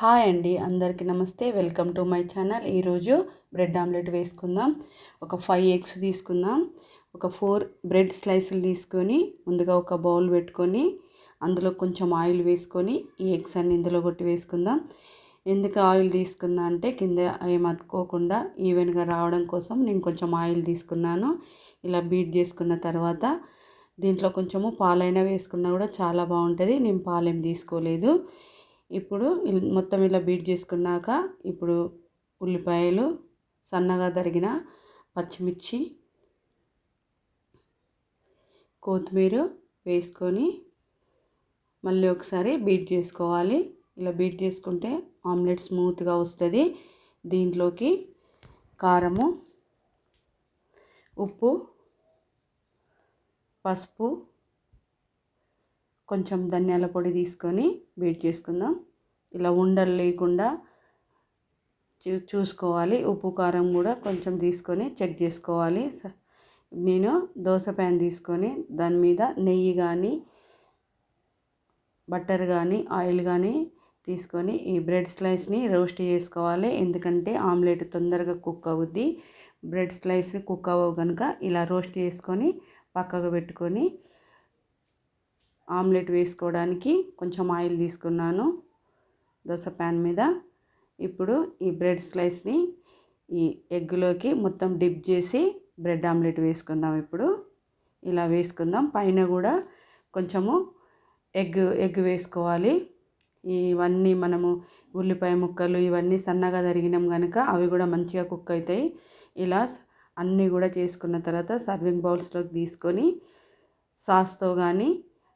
Hi అండి అందరికీ నమస్తే. Welcome to my channel. ఈరోజు బ్రెడ్ ఆమ్లెట్ వేసుకుందాం. ఒక ఫైవ్ ఎగ్స్ తీసుకుందాం. ఒక ఫోర్ బ్రెడ్ స్లైసులు తీసుకొని ముందుగా ఒక బౌల్ పెట్టుకొని అందులో కొంచెం ఆయిల్ వేసుకొని ఈ ఎగ్స్ అన్ని ఇందులో కొట్టి వేసుకుందాం. ఎందుకు ఆయిల్ తీసుకున్నా అంటే కింద ఏం అతుక్కోకుండా ఈవెన్గా రావడం కోసం నేను కొంచెం ఆయిల్ తీసుకున్నాను. ఇలా బీట్ చేసుకున్న తర్వాత దీంట్లో కొంచెము పాలైనా వేసుకున్నా కూడా చాలా బాగుంటుంది. నేను పాలేం తీసుకోలేదు. ఇప్పుడు మొత్తం ఇలా బీట్ చేసుకున్నాక ఇప్పుడు ఉల్లిపాయలు సన్నగా తరిగిన పచ్చిమిర్చి కొత్తిమీర వేసుకొని మళ్ళీ ఒకసారి బీట్ చేసుకోవాలి. ఇలా బీట్ చేసుకుంటే ఆమ్లెట్ స్మూత్గా వస్తుంది. దీంట్లోకి కారము ఉప్పు పసుపు కొంచెం ధనియాల పొడి తీసుకొని బీట్ చేసుకుందాం. ఇలా ఉండలు లేకుండా చూ చూసుకోవాలి. ఉప్పు కారం కూడా కొంచెం తీసుకొని చెక్ చేసుకోవాలి. నేను దోశ ప్యాన్ తీసుకొని దాని మీద నెయ్యి కానీ బటర్ కానీ ఆయిల్ కానీ తీసుకొని ఈ బ్రెడ్ స్లైస్ని రోస్ట్ చేసుకోవాలి. ఎందుకంటే ఆమ్లెట్ తొందరగా కుక్ అవుద్ది. బ్రెడ్ స్లైస్ కుక్ అవ్వవు కనుక ఇలా రోస్ట్ చేసుకొని పక్కకు పెట్టుకొని ఆమ్లెట్ వేసుకోవడానికి కొంచెం ఆయిల్ తీసుకున్నాను దోశ ప్యాన్ మీద. ఇప్పుడు ఈ బ్రెడ్ స్లైస్ని ఈ ఎగ్లోకి మొత్తం డిప్ చేసి బ్రెడ్ ఆమ్లెట్ వేసుకుందాం ఇప్పుడు. ఇలా వేసుకుందాం. పైన కూడా కొంచెము ఎగ్ ఎగ్ వేసుకోవాలి. ఇవన్నీ మనము ఉల్లిపాయ ముక్కలు ఇవన్నీ సన్నగా తరిగినాం కనుక అవి కూడా మంచిగా కుక్ అవుతాయి. ఇలా అన్నీ కూడా చేసుకున్న తర్వాత సర్వింగ్ బౌల్స్లోకి తీసుకొని సాస్తో కానీ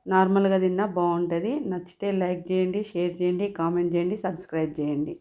నార్మల్గా తిన్నా బాగుంటుంది. నచ్చితే లైక్ చేయండి షేర్ చేయండి కామెంట్ చేయండి సబ్స్క్రైబ్ చేయండి.